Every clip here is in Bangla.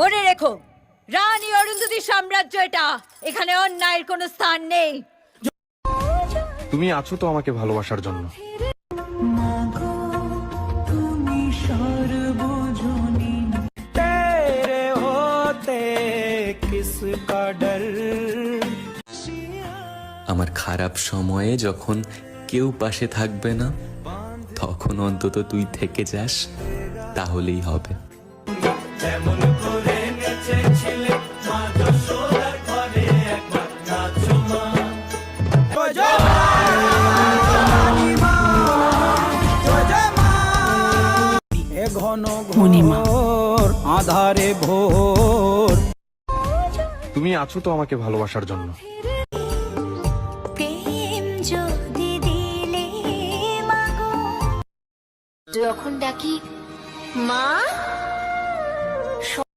মনে রেখো রানী অরুন্ধতি সাম্রাজ্য এটা। এখানে অন্যায়ের কোনো স্থান নেই। তুমি আছো তো আমাকে ভালোবাসার জন্য। আমার খারাপ সময়ে যখন কেউ পাশে থাকবে না তখন অন্তত তুই থেকে যাস তাহলেই হবে। ঘন ঘোর আধারে ভোর তুমি আছো তো আমাকে ভালোবাসার জন্য। প্রেম যদি দিলে মাগো যখন ডাকি মা?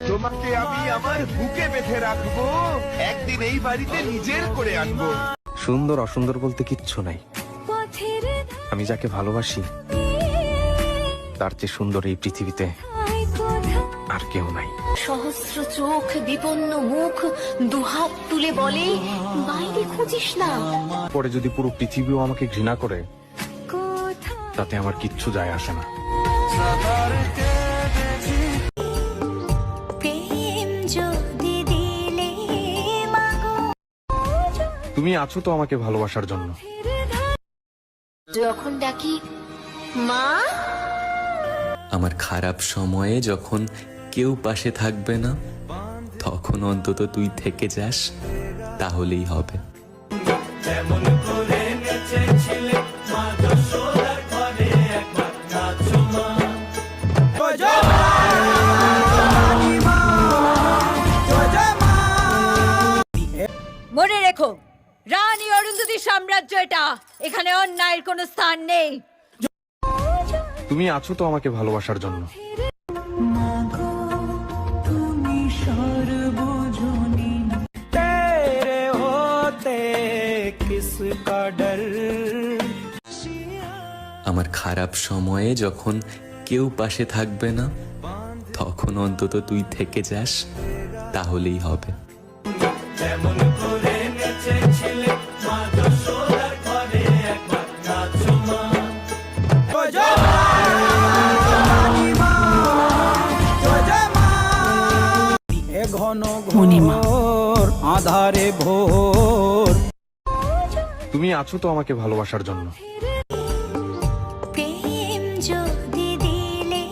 তোমাকে আমি আমার বুকে বেঁধে রাখব। একদিন এই বাড়িতে নিজের করে আনব। সুন্দর অসুন্দর বলতে কিচ্ছু নাই। আমি যাকে ভালোবাসি তার চেয়ে সুন্দর এই পৃথিবীতে আর কেউ নাই। সহস্র চোখ বিপন্ন মুখ দুহাত তুলে বলে বাইরে খুঁজিস না। পরে যদি পুরো পৃথিবীও আমাকে ঘৃণা করে তাতে আমার কিচ্ছু যায় আসে না। তুমি আছো তো আমাকে ভালোবাসার জন্য। যখন ডাকি মা? আমার খারাপ সময়ে যখন কেউ পাশে থাকবে না তখন অন্তত তুই থেকে যাস তাহলেই হবে। মনে রেখো রানী অরুন্ধতি সাম্রাজ্য এটা। এখানে অন্যায়ের কোনো স্থান নেই। তুমি আছো তো আমাকে ভালোবাসার জন্য। আমার খারাপ সময়ে যখন কেউ পাশে থাকবে না তখন অন্তত তুই থেকে যাস তাহলেই হবে। ঘন ঘোর আধারে ভোর। তুমি আছো তো আমাকে ভালোবাসার জন্য। প্রেম যদি দিলে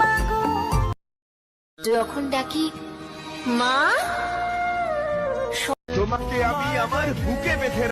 মাগো। যখন ডাকি মা? তোমাকে আমি আমার বুকে বেঁধে